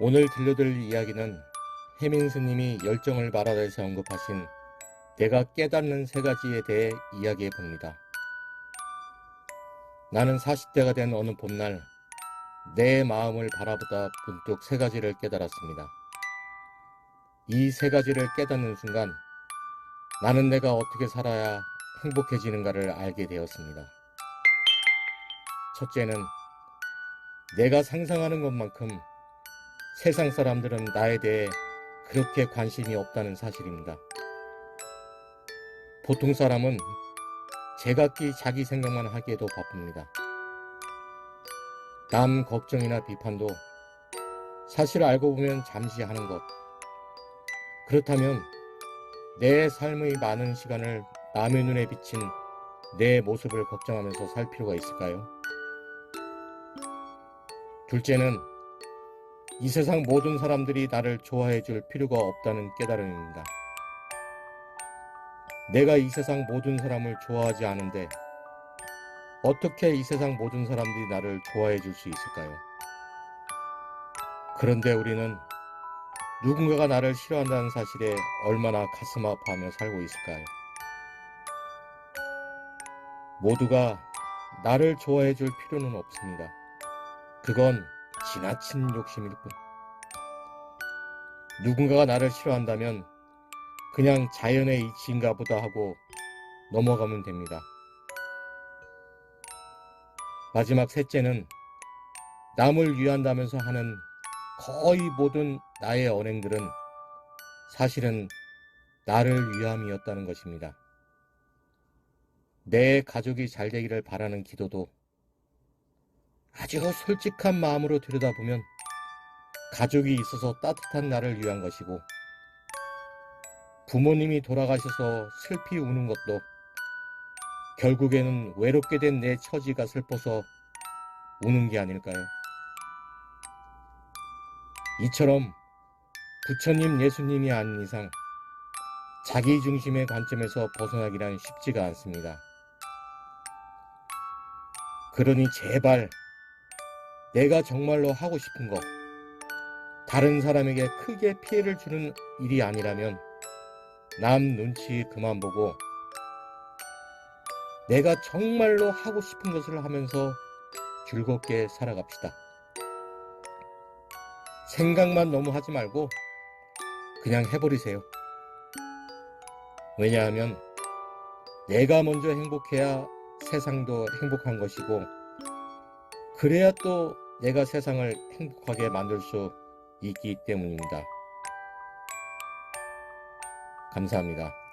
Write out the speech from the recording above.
오늘 들려드릴 이야기는 해민 스님이 열정을 말하다에서 언급하신 내가 깨닫는 세 가지에 대해 이야기해 봅니다. 나는 40대가 된 어느 봄날 내 마음을 바라보다 문득 세 가지를 깨달았습니다. 이 세 가지를 깨닫는 순간 나는 내가 어떻게 살아야 행복해지는가를 알게 되었습니다. 첫째는 내가 상상하는 것만큼 세상 사람들은 나에 대해 그렇게 관심이 없다는 사실입니다. 보통 사람은 제각기 자기 생각만 하기에도 바쁩니다. 남 걱정이나 비판도 사실 알고 보면 잠시 하는 것. 그렇다면 내 삶의 많은 시간을 남의 눈에 비친 내 모습을 걱정하면서 살 필요가 있을까요? 둘째는 이 세상 모든 사람들이 나를 좋아해 줄 필요가 없다는 깨달음입니다. 내가 이 세상 모든 사람을 좋아하지 않은데 어떻게 이 세상 모든 사람들이 나를 좋아해 줄 수 있을까요? 그런데 우리는 누군가가 나를 싫어한다는 사실에 얼마나 가슴 아파하며 살고 있을까요? 모두가 나를 좋아해 줄 필요는 없습니다. 그건 지나친 욕심일 뿐. 누군가가 나를 싫어한다면 그냥 자연의 이치인가 보다 하고 넘어가면 됩니다. 마지막 셋째는 남을 위한다면서 하는 거의 모든 나의 언행들은 사실은 나를 위함이었다는 것입니다. 내 가족이 잘 되기를 바라는 기도도 아주 솔직한 마음으로 들여다보면 가족이 있어서 따뜻한 나를 위한 것이고 부모님이 돌아가셔서 슬피 우는 것도 결국에는 외롭게 된 내 처지가 슬퍼서 우는 게 아닐까요? 이처럼 부처님 예수님이 아닌 이상 자기 중심의 관점에서 벗어나기란 쉽지가 않습니다. 그러니 제발 내가 정말로 하고 싶은 거, 다른 사람에게 크게 피해를 주는 일이 아니라면 남 눈치 그만 보고 내가 정말로 하고 싶은 것을 하면서 즐겁게 살아갑시다. 생각만 너무 하지 말고 그냥 해버리세요. 왜냐하면 내가 먼저 행복해야 세상도 행복한 것이고 그래야 또 내가 세상을 행복하게 만들 수 있기 때문입니다. 감사합니다.